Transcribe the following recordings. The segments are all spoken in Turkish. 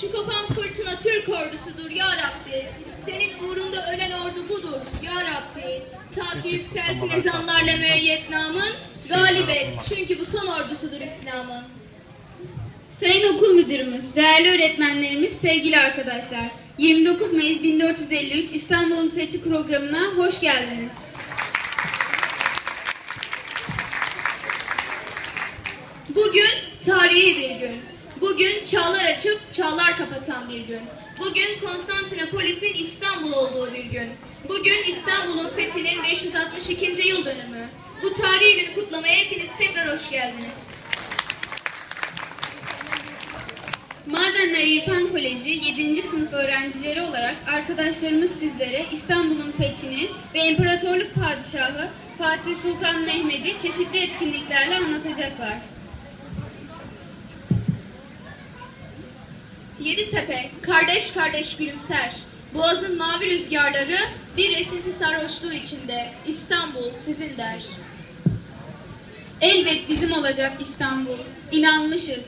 Şu kopan fırtına Türk ordusudur ya Rabbi. Senin uğrunda ölen ordu budur ya Rabbi. Ta ki yükselsin ezanlarla müeyyet namın. Galip et çünkü bu son ordusudur İslam'ın. Sayın okul müdürümüz, değerli öğretmenlerimiz, sevgili arkadaşlar. 29 Mayıs 1453 İstanbul'un Fethi programına hoş geldiniz. Bugün tarihi bir gün. Bugün çağlar açıp çağlar kapatan bir gün. Bugün Konstantinopolis'in İstanbul olduğu bir gün. Bugün İstanbul'un fethinin 562. yıl dönümü. Bu tarihi günü kutlamaya hepiniz tekrar hoş geldiniz. Madenler İrfan Koleji 7. sınıf öğrencileri olarak arkadaşlarımız sizlere İstanbul'un fethini ve İmparatorluk Padişahı Fatih Sultan Mehmet'i çeşitli etkinliklerle anlatacaklar. Yeditepe, kardeş kardeş gülümser. Boğazın mavi rüzgarları bir esinti sarhoşluğu içinde. İstanbul sizin der. Elbet bizim olacak İstanbul. İnanmışız.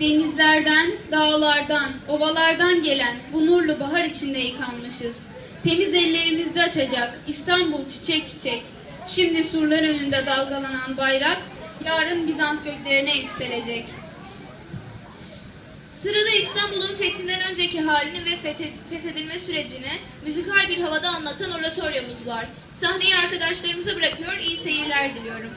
Denizlerden, dağlardan, ovalardan gelen bu nurlu bahar içinde yıkanmışız. Temiz ellerimizde açacak İstanbul çiçek çiçek. Şimdi surlar önünde dalgalanan bayrak, yarın Bizans göklerine yükselecek. Sırada İstanbul'un fethinden önceki halini ve fethe- fethedilme sürecini müzikal bir havada anlatan oratoryomuz var. Sahneyi arkadaşlarımıza bırakıyor, iyi seyirler diliyorum.